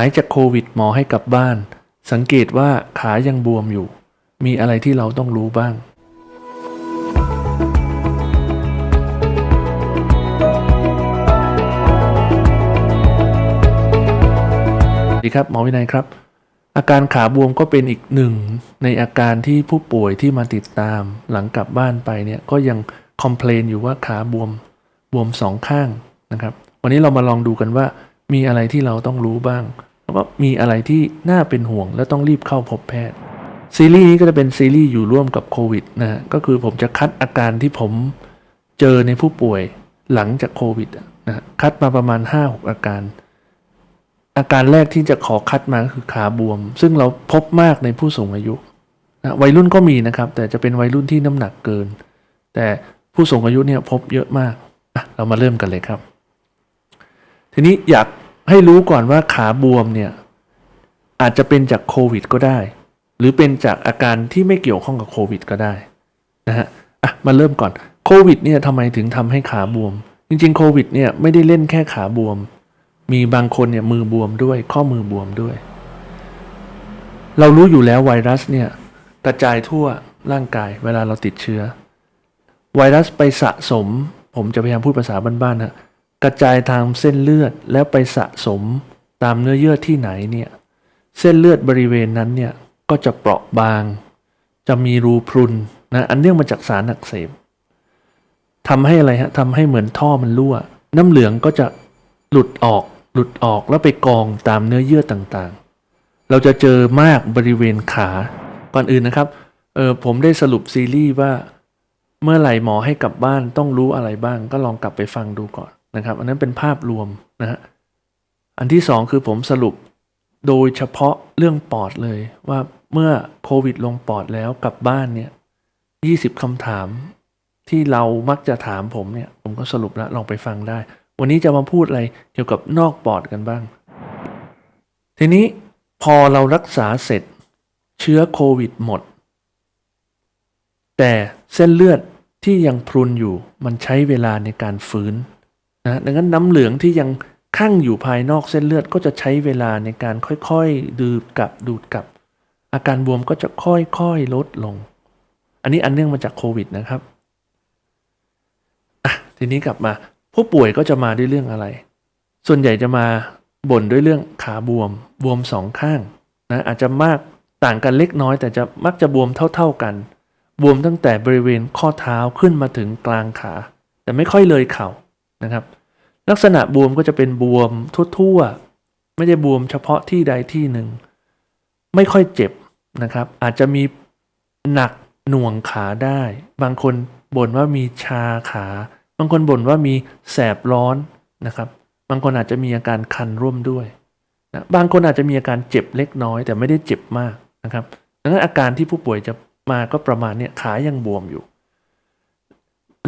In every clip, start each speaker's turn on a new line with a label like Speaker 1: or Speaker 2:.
Speaker 1: หายจากโควิดหมอให้กลับบ้าน สังเกตว่าขายังบวมอยู่ มีอะไรที่เราต้องรู้บ้างสวัสดีครับหมอวินัยครับ อาการขาบวมก็เป็นอีกหนึ่ง ในอาการที่ผู้ป่วยที่มาติดตาม หลังกลับบ้านไปเนี่ยก็ยังคอมเพลนอยู่ว่าขาบวมบวมสองข้างนะครับ วันนี้เรามาลองดูกันว่ามีอะไรที่เราต้องรู้บ้าง วก็มีอะไรที่น่าเป็นห่วงและต้องรีบเข้าพบแพทย์ ซีรีส์นี้ก็จะเป็นซีรีส์อยู่ร่วมกับโควิดนะฮะก็คือผมจะคัดอาการที่ผมเจอในผู้ป่วยหลังจากโควิดนะคัดมาประมาณ 5-6 อาการ อาการแรกที่จะขอคัดมาก็คือขาบวม ซึ่งเราพบมากในผู้สูงอายุนะวัยรุ่นก็มีนะครับ แต่จะเป็นวัยรุ่นที่น้ำหนักเกิน แต่ผู้สูงอายุเนี่ยพบเยอะมากเรามาเริ่มกันเลยครับ ทีนี้อยาก ให้รู้ก่อนว่าขาบวมเนี่ยอาจจะเป็นจากโควิด ก็ได้ หรือเป็นจากอาการที่ไม่เกี่ยวข้องกับโควิด ก็ได้นะฮะอะมาเริ่มก่อนโควิดเนี่ยทำไมถึงทำให้ขาบวม จริงๆโควิดเนี่ยไม่ได้เล่นแค่ขาบวม มีบางคนเนี่ยมือบวมด้วย ข้อมือบวมด้วย เรารู้อยู่แล้วไวรัสเนี่ยกระจายทั่วร่างกายเวลาเราติดเชื้อ ไวรัสไปสะสม ผมจะพยายามพูดภาษาบ้านๆนะ กระจายทางเส้นเลือดแล้วไปสะสมตามเนื้อเยื่อที่ไหนเนี่ยเส้นเลือดบริเวณนั้นเนี่ยก็จะเปราะบาง จะมีรูพรุนนะอันเนื่องมาจากสารอักเสบทำให้อะไรฮะทำให้เหมือนท่อมันรั่ว น้ำเหลืองก็จะหลุดออกหลุดออกแล้วไปกองตามเนื้อเยื่อต่างๆ เราจะเจอมากบริเวณขาก่อนอื่นนะครับเออผมได้สรุปซีรีส์ว่า เมื่อไหร่หมอให้กลับบ้านต้องรู้อะไรบ้าง ก็ลองกลับไปฟังดูก่อน นะครับ อันนั้นเป็นภาพรวมนะฮะอันที่สองคือผมสรุปโดยเฉพาะเรื่องปอดเลยว่าเมื่อโควิดลงปอดแล้วกลับบ้านเนี่ยยี่สิบคำถามที่เรามักจะถามผมเนี่ย ผมก็สรุปแล้วลองไปฟังได้ วันนี้จะมาพูดอะไรเกี่ยวกับนอกปอดกันบ้าง ทีนี้พอเรารักษาเสร็จเชื้อโควิดหมด แต่เส้นเลือดที่ยังพรุนอยู่มันใช้เวลาในการฟื้น นะดังนั้นน้ำเหลืองที่ยังคั่งอยู่ภายนอกเส้นเลือดก็จะใช้เวลาในการค่อยๆดูดกลับดูดกลับ อาการบวมก็จะค่อยๆลดลง อันนี้อันเนื่องมาจากโควิดนะครับอะทีนี้กลับมาผู้ป่วยก็จะมาด้วยเรื่องอะไร ส่วนใหญ่จะมาบ่นด้วยเรื่องขาบวม บวมสองข้างนะอาจจะมากต่างกันเล็กน้อย แต่จะมักจะบวมเท่า ๆกัน บวมตั้งแต่บริเวณข้อเท้าขึ้นมาถึงกลางขา แต่ไม่ค่อยเลยเข่านะครับ ลักษณะบวมก็จะเป็นบวมทั่วๆ ไม่ได้บวมเฉพาะที่ใดที่หนึ่ง ไม่ค่อยเจ็บนะครับ อาจจะมีหนักหน่วงขาได้ บางคนบ่นว่ามีชาขา บางคนบ่นว่ามีแสบร้อนนะครับ บางคนอาจจะมีอาการคันร่วมด้วยนะบางคนอาจจะมีอาการเจ็บเล็กน้อย แต่ไม่ได้เจ็บมากนะครับดังนั้นอาการที่ผู้ป่วยจะมาก็ประมาณเนี้ยขายังบวมอยู่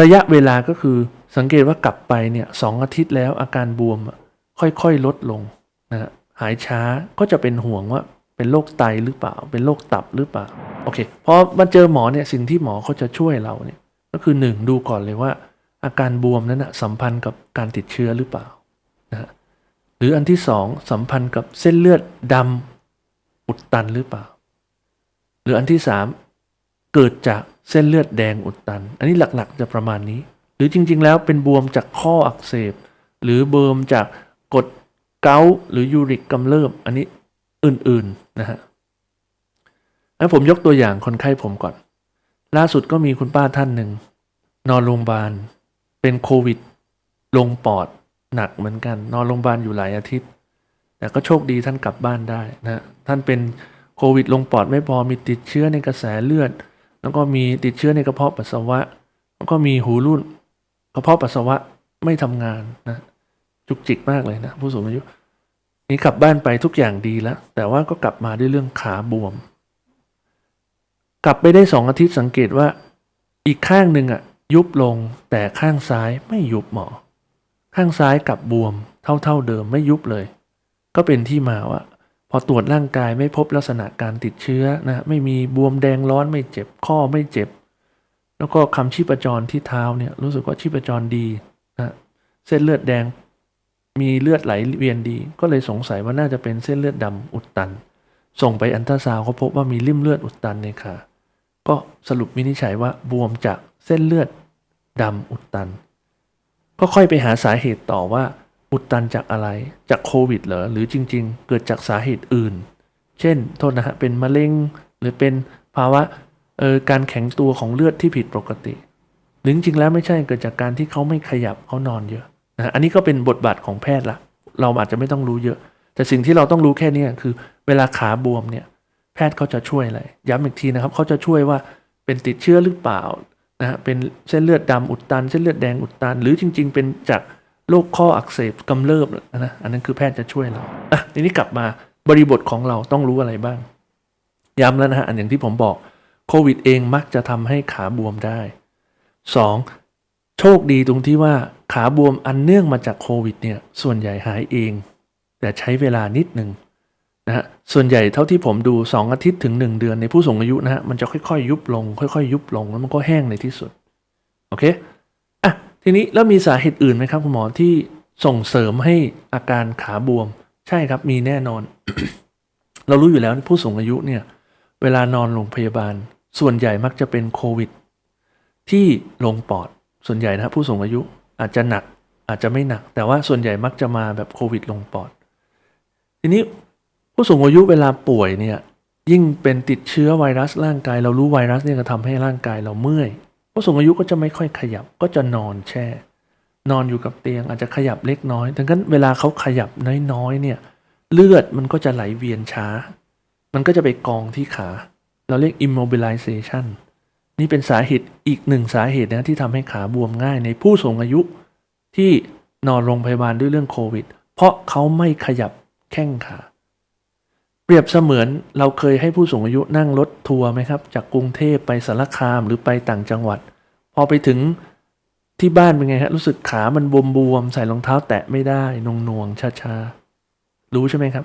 Speaker 1: ระยะเวลาก็คือ สังเกตว่ากลับไปเนี่ยสองอาทิตย์แล้วอาการบวมค่อยๆลดลงนะฮะหายช้าก็จะเป็นห่วงว่าเป็นโรคไตหรือเปล่า เป็นโรคตับหรือเปล่าโอเคพอมาเจอหมอเนี่ยสิ่งที่หมอเขาจะช่วยเราเนี่ยก็คือหนึ่งดูก่อนเลยว่า อาการบวมนั้นนะสัมพันธ์กับการติดเชื้อหรือเปล่านะฮะหรืออันที่สองสัมพันธ์กับเส้นเลือดดำอุดตันหรือเปล่า หรืออันที่สามเกิดจากเส้นเลือดแดงอุดตัน อันนี้หลักๆจะประมาณนี้ หรือจริง ๆ แล้วเป็นบวมจากข้ออักเสบ หรือเบวมจากกดเกาหรือยูริกกำเริบอันนี้อื่นๆนะฮะแล้วผมยกตัวอย่างคนไข้ผมก่อน ล่าสุดก็มีคุณป้าท่านหนึ่ง นอนโรงพยาบาล เป็นโควิด ลงปอดหนักเหมือนกัน นอนโรงพยาบาลอยู่หลายอาทิตย์ แต่ก็โชคดีท่านกลับบ้านได้นะฮะท่านเป็นโควิดลงปอดไม่พอมีติดเชื้อในกระแสเลือด แล้วก็มีติดเชื้อในกระเพาะปัสสาวะ แล้วก็มีหูรุ่น ระเพาะปัสสาวะไม่ทำงานนะ จุกจิกมากเลยนะ ผู้สูงอายุ นี่กลับบ้านไปทุกอย่างดีแล้ว แต่ว่าก็กลับมาด้วยเรื่องขาบวม กลับไปได้สองอาทิตย์สังเกตว่า อีกข้างหนึ่งอะ ยุบลงแต่ข้างซ้ายไม่ยุบหมอ ข้างซ้ายกลับบวม เท่าๆเดิมไม่ยุบเลย ก็เป็นที่มาว่าพอตรวจร่างกายไม่พบลักษณะการติดเชื้อนะ ไม่มีบวมแดงร้อนไม่เจ็บข้อไม่เจ็บ แล้วก็คำชีพจรที่เท้าเนี่ยรู้สึกว่าชีพจรดีนะเส้นเลือดแดงมีเลือดไหลเวียนดี ก็เลยสงสัยว่าน่าจะเป็นเส้นเลือดดำอุดตัน ส่งไปอันตราซาวเขาพบว่ามีริ่มเลือดอุดตันในขาก็สรุปวินิจฉัยว่าบวมจากเส้นเลือดดำอุดตัน ก็ค่อยไปหาสาเหตุต่อว่าอุดตันจากอะไรจากโควิดเหรอหรือจริง ๆ เกิดจากสาเหตุอื่น เช่นโทษนะฮะเป็นมะเร็งหรือเป็นภาวะ เออการแข็งตัวของเลือดที่ผิดปกติ หรือจริงแล้วไม่ใช่เกิดจากการที่เขาไม่ขยับเขานอนเยอะนะฮะอันนี้ก็เป็นบทบาทของแพทย์ละเราอาจจะไม่ต้องรู้เยอะ แต่สิ่งที่เราต้องรู้แค่นี้คือ เวลาขาบวมเนี่ย แพทย์เขาจะช่วยอะไรย้ำอีกทีนะครับเขาจะช่วยว่าเป็นติดเชื้อหรือเปล่านะเป็นเส้นเลือดดำอุดตัน เส้นเลือดแดงอุดตัน หรือจริง ๆ เป็นจากโรคข้ออักเสบกำเริบนะอันนั้นคือแพทย์จะช่วยเราอะทีนี้กลับมาบริบทของเราต้องรู้อะไรบ้าง ย้ำแล้วนะฮะอันอย่างที่ผมบอก โควิดเองมักจะทำให้ขาบวมได้ 2. โชคดีตรงที่ว่าขาบวมอันเนื่องมาจากโควิดเนี่ยส่วนใหญ่หายเอง แต่ใช้เวลานิดหนึ่งนะฮะส่วนใหญ่เท่าที่ผมดู 2 อาทิตย์ถึง 1 เดือนในผู้สูงอายุนะฮะมันจะค่อยๆ ยุบลง ค่อยๆ ยุบลงแล้วมันก็แห้งในที่สุด โอเคอะทีนี้แล้วมีสาเหตุอื่นไหมครับคุณหมอที่ส่งเสริมให้อาการขาบวม ใช่ครับมีแน่นอน เรารู้อยู่แล้วผู้สูงอายุเนี่ย เวลานอนโรงพยาบาล ส่วนใหญ่มักจะเป็นโควิด ที่ลงปอดส่วนใหญ่นะผู้สูงอายุอาจจะหนักอาจจะไม่หนัก แต่ว่าส่วนใหญ่มักจะมาแบบโควิดลงปอด ทีนี้ผู้สูงอายุเวลาป่วยเนี่ยยิ่งเป็นติดเชื้อไวรัสร่างกาย เรารู้ไวรัสเนี่ยจะทำให้ร่างกายเราเมื่อยผู้สูงอายุก็จะไม่ค่อยขยับก็จะนอนแช่ นอนอยู่กับเตียงอาจจะขยับเล็กน้อยดังนั้นเวลาเขาขยับน้อยๆเนี่ยเลือดมันก็จะไหลเวียนช้า มันก็จะไปกองที่ขา เราเรียก immobilization นี่เป็นสาเหตุอีกหนึ่งสาเหตุนะที่ทำให้ขาบวมง่ายในผู้สูงอายุที่นอนโรงพยาบาลด้วยเรื่องโควิด เพราะเขาไม่ขยับแข้งขา เปรียบเสมือนเราเคยให้ผู้สูงอายุนั่งรถทัวร์ไหมครับ จากกรุงเทพไปสารคามหรือไปต่างจังหวัด พอไปถึงที่บ้านเป็นไงฮะรู้สึกขามันบวมๆใส่รองเท้าแตะไม่ได้นงนวงๆช้าๆรู้ใช่ไหมครับ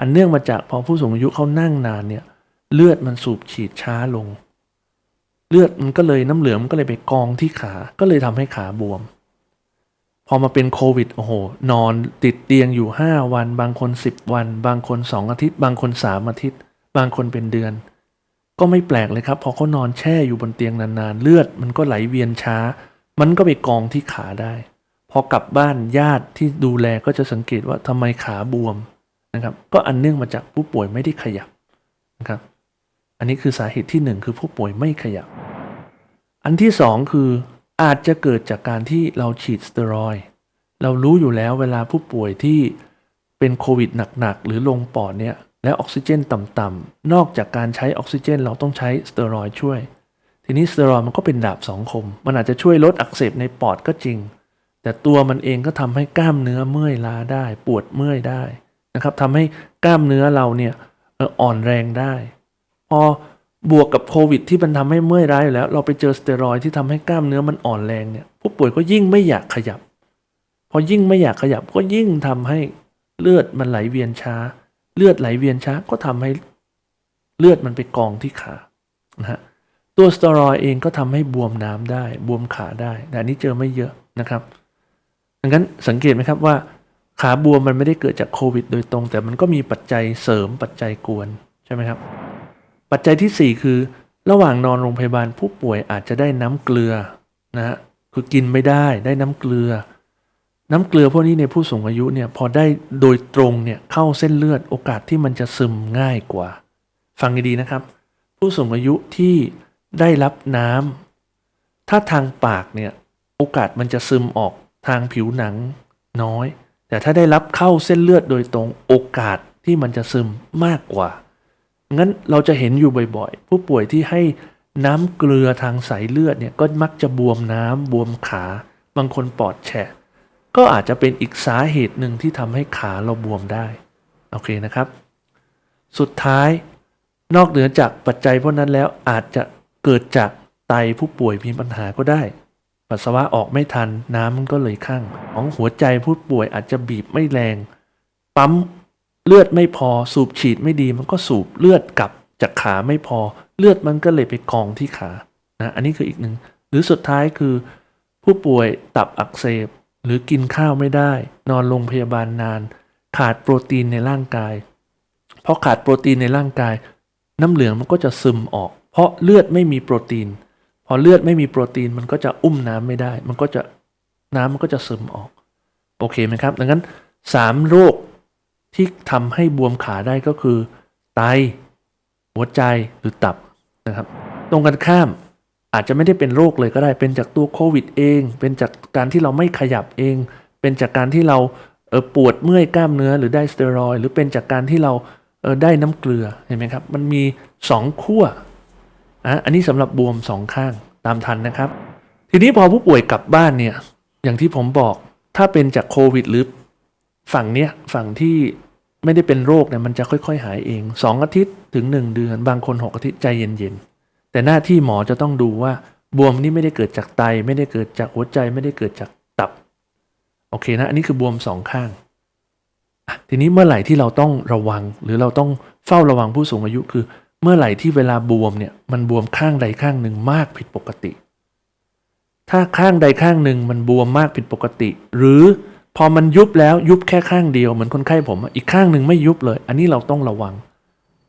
Speaker 1: อันเนื่องมาจากพอผู้สูงอายุเขานั่งนานเนี่ย เลือดมันสูบฉีดช้าลง เลือดมันก็เลยน้ำเหลืองมันก็เลยไปกองที่ขา ก็เลยทำให้ขาบวม พอมาเป็นโควิดโอ้โห นอนติดเตียงอยู่ 5 วัน บางคน 10 วัน บางคน 2 อาทิตย์ บางคน 3 อาทิตย์ บางคนเป็นเดือน ก็ไม่แปลกเลยครับ พอเขานอนแช่อยู่บนเตียงนานๆ เลือดมันก็ไหลเวียนช้า มันก็ไปกองที่ขาได้ พอกลับบ้านญาติที่ดูแลก็จะสังเกตว่าทำไมขาบวมนะครับ ก็อันเนื่องมาจากผู้ป่วยไม่ได้ขยับนะครับ อันนี้คือสาเหตุที่หนึ่งคือผู้ป่วยไม่ขยับ อันที่สองคืออาจจะเกิดจากการที่เราฉีดสเตียรอยด์เรารู้อยู่แล้วเวลาผู้ป่วยที่เป็นโควิดหนักๆ หรือลงปอดเนี่ยแล้วออกซิเจนต่ำๆนอกจากการใช้ออกซิเจน เราต้องใช้สเตียรอยด์ช่วย ทีนี้สเตียรอยด์มันก็เป็นดาบสองคม มันอาจจะช่วยลดอักเสบในปอดก็จริง แต่ตัวมันเองก็ทำให้กล้ามเนื้อเมื่อยล้าได้ ปวดเมื่อยได้นะครับทำให้กล้ามเนื้อเราเนี่ยอ่อนแรงได้ อบวกกับโควิด ที่มันทำให้เมื่อยร้ายอยู่แล้ว เราไปเจอสเตียรอยที่ทำให้กล้ามเนื้อมันอ่อนแรงเนี่ยผู้ป่วยก็ยิ่งไม่อยากขยับ พอยิ่งไม่อยากขยับก็ยิ่งทำให้เลือดมันไหลเวียนช้า เลือดไหลเวียนช้าก็ทำให้เลือดมันไปกองที่ขานะฮะตัวสเตียรอยเองก็ทำให้บวมน้ำได้บวมขาได้แต่อันนี้เจอไม่เยอะนะครับดังนั้นสังเกตไหมครับว่า ขาบวมมันไม่ได้เกิดจากโควิด โดยตรง แต่มันก็มีปัจจัยเสริมปัจจัยกวนใช่ไหมครับ ปัจจัยที่ 4 คือ ระหว่างนอนโรงพยาบาลผู้ป่วยอาจจะได้น้ำเกลือนะฮะคือกินไม่ได้ได้น้ำเกลือ น้ำเกลือพวกนี้ในผู้สูงอายุเนี่ยพอได้โดยตรงเนี่ยเข้าเส้นเลือดโอกาสที่มันจะซึมง่ายกว่า ฟังดีๆนะครับ ผู้สูงอายุที่ได้รับน้ำถ้าทางปากเนี่ยโอกาสมันจะซึมออกทางผิวหนังน้อย แต่ถ้าได้รับเข้าเส้นเลือดโดยตรงโอกาสที่มันจะซึมมากกว่า งั้นเราจะเห็นอยู่บ่อยๆ ผู้ป่วยที่ให้น้ำเกลือทางสายเลือดเนี่ยก็มักจะบวมน้ำบวมขา บางคนปอดแฉะ ก็อาจจะเป็นอีกสาเหตุหนึ่งที่ทำให้ขาเราบวมได้ โอเคนะครับ สุดท้ายนอกเหนือจากปัจจัยพวกนั้นแล้วอาจจะเกิดจากไตผู้ป่วยมีปัญหาก็ได้ ปัสสาวะออกไม่ทันน้ำมันก็เลยข้างของหัวใจผู้ป่วยอาจจะบีบไม่แรง ปั๊ม เลือดไม่พอสูบฉีดไม่ดี มันก็สูบเลือดกลับจากขาไม่พอ เลือดมันก็เลยไปกองที่ขานะอันนี้คืออีกหนึ่งหรือสุดท้ายคือ ผู้ป่วยตับอักเสบ หรือกินข้าวไม่ได้ นอนโรงพยาบาลนาน ขาดโปรตีนในร่างกายเพราะขาดโปรตีนในร่างกาย น้ำเหลืองมันก็จะซึมออก เพราะเลือดไม่มีโปรตีน พอเลือดไม่มีโปรตีนมันก็จะอุ้มน้ำไม่ได้ มันก็จะน้ำมันก็จะซึมออก โอเคไหมครับ ดังนั้นสามโรค ที่ทำให้บวมขาได้ก็คือ ไต หัวใจหรือตับนะครับ ตรงกันข้ามอาจจะไม่ได้เป็นโรคเลยก็ได้ เป็นจากตัวโควิดเอง เป็นจากการที่เราไม่ขยับเอง เป็นจากการที่เราเออปวดเมื่อยกล้ามเนื้อหรือได้สเตียรอยหรือเป็นจากการที่เราเออได้น้ำเกลือเห็นไหมครับ มันมีสองขั้วอะอันนี้สำหรับบวมสองข้างตามทันนะครับ ทีนี้พอผู้ป่วยกลับบ้านเนี่ยอย่างที่ผมบอกถ้าเป็นจากโควิดหรือฝั่งเนี้ยฝั่งที่ ไม่ได้เป็นโรคเนี่ยมันจะค่อย ๆ หายเองสองอาทิตย์ถึงหนึ่งเดือน บางคนหกอาทิตย์ใจเย็นๆ แต่หน้าที่หมอจะต้องดูว่าบวมนี่ไม่ได้เกิดจากไต ไม่ได้เกิดจากหัวใจไม่ได้เกิดจากตับ โอเคนะ อันนี้คือบวมสองข้าง ทีนี้เมื่อไหร่ที่เราต้องระวัง หรือเราต้องเฝ้าระวังผู้สูงอายุคือ เมื่อไหร่ที่เวลาบวมเนี่ยมันบวมข้างใดข้างหนึ่งมากผิดปกติ ถ้าข้างใดข้างหนึ่งมันบวมมากผิดปกติ หรือ พอมันยุบแล้วยุบแค่ข้างเดียวเหมือนคนไข้ผม อีกข้างหนึ่งไม่ยุบเลย อันนี้เราต้องระวัง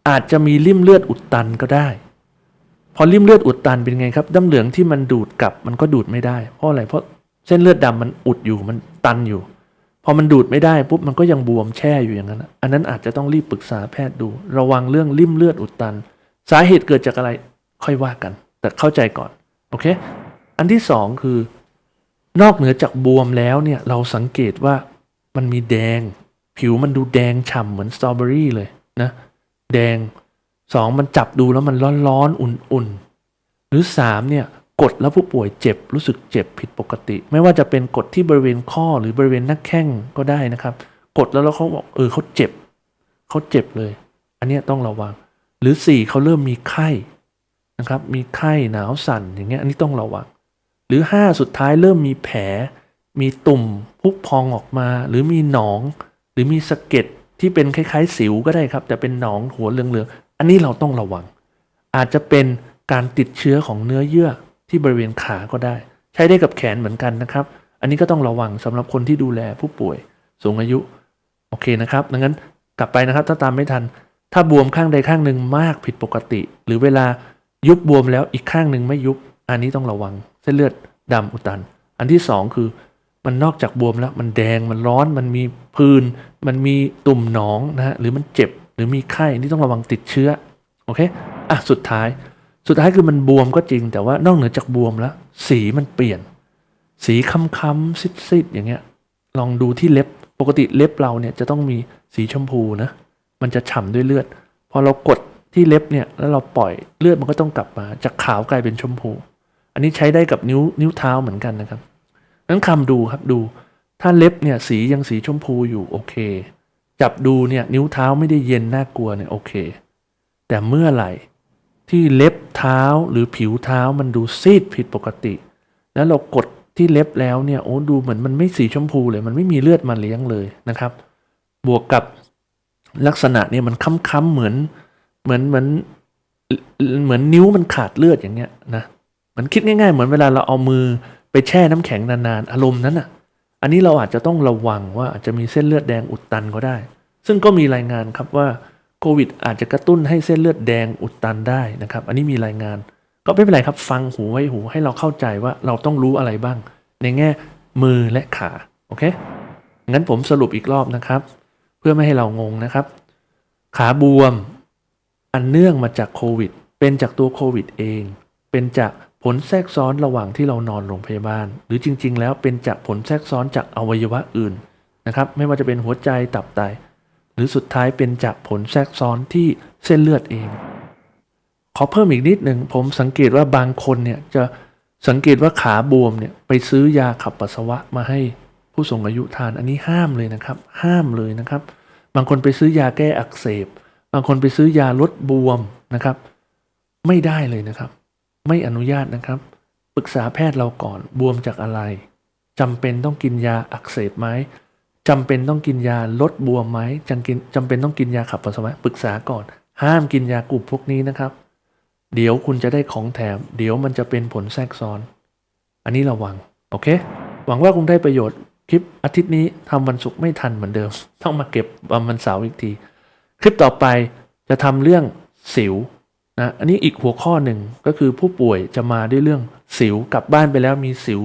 Speaker 1: อาจจะมีริ่มเลือดอุดตันก็ได้ พอริ่มเลือดอุดตันเป็นไงครับน้ำเหลืองที่มันดูดกลับมันก็ดูดไม่ได้ เพราะอะไรเพราะเส้นเลือดดำมันอุดอยู่มันตันอยู่ พอมันดูดไม่ได้ปุ๊บมันก็ยังบวมแช่อยู่อย่างนั้นอะอันนั้นอาจจะต้องรีบปรึกษาแพทย์ดู ระวังเรื่องริ่มเลือดอุดตัน สาเหตุเกิดจากอะไรค่อยว่ากัน แต่เข้าใจก่อนโอเค อันที่สองคือ นอกเหนือจากบวมแล้วเนี่ยเราสังเกตว่ามันมีแดง ผิวมันดูแดงฉ่ำเหมือนสตรอเบอรี่เลยนะแดงสองมันจับดูแล้วมันร้อนๆอุ่นๆ หรือสามเนี่ยกดแล้วผู้ป่วยเจ็บรู้สึกเจ็บผิดปกติ ไม่ว่าจะเป็นกดที่บริเวณข้อหรือบริเวณหน้าแข้งก็ได้นะครับ กดแล้วแล้วเขาบอกเออเขาเจ็บเขาเจ็บเลย อันนี้ต้องระวัง หรือสี่เขาเริ่มมีไข้นะครับ มีไข้หนาวสั่นอย่างเงี้ยอันนี้ต้องระวัง หรือ 5 สุดท้ายเริ่มมีแผล มีตุ่มพุพองออกมา หรือมีหนอง หรือมีสะเก็ดที่เป็นคล้ายๆ สิวก็ได้ครับ แต่เป็นหนองหัวเหลืองๆอันนี้เราต้องระวัง อาจจะเป็นการติดเชื้อของเนื้อเยื่อที่บริเวณขาก็ได้ ใช้ได้กับแขนเหมือนกันนะครับ อันนี้ก็ต้องระวังสำหรับคนที่ดูแลผู้ป่วยสูงอายุ โอเคนะครับดังนั้นกลับไปนะครับถ้าตามไม่ทัน ถ้าบวมข้างใดข้างหนึ่งมากผิดปกติ หรือเวลายุบบวมแล้วอีกข้างหนึ่งไม่ยุบ อันนี้ต้องระวังเส้นเลือดดำอุดตัน อันที่สองคือมันนอกจากบวมแล้วมันแดงมันร้อนมันมีพื้น มันมีตุ่มหนองนะฮะหรือมันเจ็บหรือมีไข้นี่ต้องระวังติดเชื้อโอเคอะสุดท้าย สุดท้ายคือมันบวมก็จริง แต่ว่านอกเหนือจากบวมแล้ว สีมันเปลี่ยน สีค้ำๆซิดๆอย่างเงี้ย ลองดูที่เล็บปกติเล็บเราเนี่ยจะต้องมีสีชมพูนะมันจะฉ่ำด้วยเลือด พอเรากดที่เล็บเนี่ยแล้วเราปล่อยเลือดมันก็ต้องกลับมาจากขาวกลายเป็นชมพู อันนี้ใช้ได้กับนิ้วนิ้วเท้าเหมือนกันนะครับนั้นคำดูครับดู ถ้าเล็บเนี่ยสียังสีชมพูอยู่โอเค จับดูเนี่ยนิ้วเท้าไม่ได้เย็นน่ากลัวเนี่ยโอเค แต่เมื่อไหร่ที่เล็บเท้าหรือผิวเท้ามันดูซีดผิดปกติ แล้วเรากดที่เล็บแล้วเนี่ยโอ้ดูเหมือนมันไม่สีชมพูเลย มันไม่มีเลือดมาเลี้ยงเลยนะครับ บวกกับลักษณะเนี่ยมันค้ำๆเหมือนเหมือนเหมือนเหมือนนิ้วมันขาดเลือดอย่างเงี้ยนะ มันคิดง่ายๆ เหมือนเวลาเราเอามือไปแช่น้ำแข็งนานๆ อารมณ์นั้นอะ อันนี้เราอาจจะต้องระวังว่าอาจจะมีเส้นเลือดแดงอุดตันก็ได้ ซึ่งก็มีรายงานครับว่าโควิด อาจจะกระตุ้นให้เส้นเลือดแดงอุดตันได้นะครับ อันนี้มีรายงาน ก็ไม่เป็นไรครับฟังหูไว้หูให้เราเข้าใจว่าเราต้องรู้อะไรบ้าง ในแง่มือและขาโอเคงั้นผมสรุปอีกรอบนะครับ เพื่อไม่ให้เรางงนะครับ ขาบวม อันเนื่องมาจากโควิด เป็นจากตัวโควิดเอง เป็นจาก ผลแทรกซ้อนระหว่างที่เรานอนโรงพยาบาล หรือจริง ๆ แล้วเป็นจากผลแทรกซ้อนจากอวัยวะอื่นนะครับไม่ว่าจะเป็นหัวใจตับไต หรือสุดท้ายเป็นจากผลแทรกซ้อนที่เส้นเลือดเอง ขอเพิ่มอีกนิดหนึ่งผมสังเกตว่าบางคนเนี่ยจะสังเกตว่าขาบวมเนี่ยไปซื้อยาขับปัสสาวะมาให้ผู้สูงอายุทานอันนี้ห้ามเลยนะครับ ห้ามเลยนะครับ บางคนไปซื้อยาแก้อักเสบ บางคนไปซื้อยาลดบวมนะครับ ไม่ได้เลยนะครับ ไม่อนุญาตนะครับ ปรึกษาแพทย์เราก่อนบวมจากอะไรจำเป็นต้องกินยาอักเสบไหมจำเป็นต้องกินยาลดบวมไหมจำกินจำเป็นต้องกินยาขับปัสสาวะปรึกษาก่อน ห้ามกินยากลุ่มพวกนี้นะครับ เดี๋ยวคุณจะได้ของแถม เดี๋ยวมันจะเป็นผลแทรกซ้อน อันนี้ระวัง โอเค หวังว่าคงได้ประโยชน์คลิปอาทิตย์นี้ทำวันศุกร์ไม่ทันเหมือนเดิม ต้องมาเก็บวันวันเสาร์อีกที คลิปต่อไปจะทำเรื่องสิว นะอันนี้อีกหัวข้อหนึ่งก็คือผู้ป่วยจะมาด้วยเรื่องสิวกลับบ้านไปแล้วมีสิว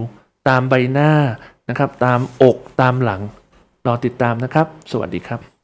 Speaker 1: ตามใบหน้านะครับ ตามอกตามหลังรอติดตามนะครับ สวัสดีครับ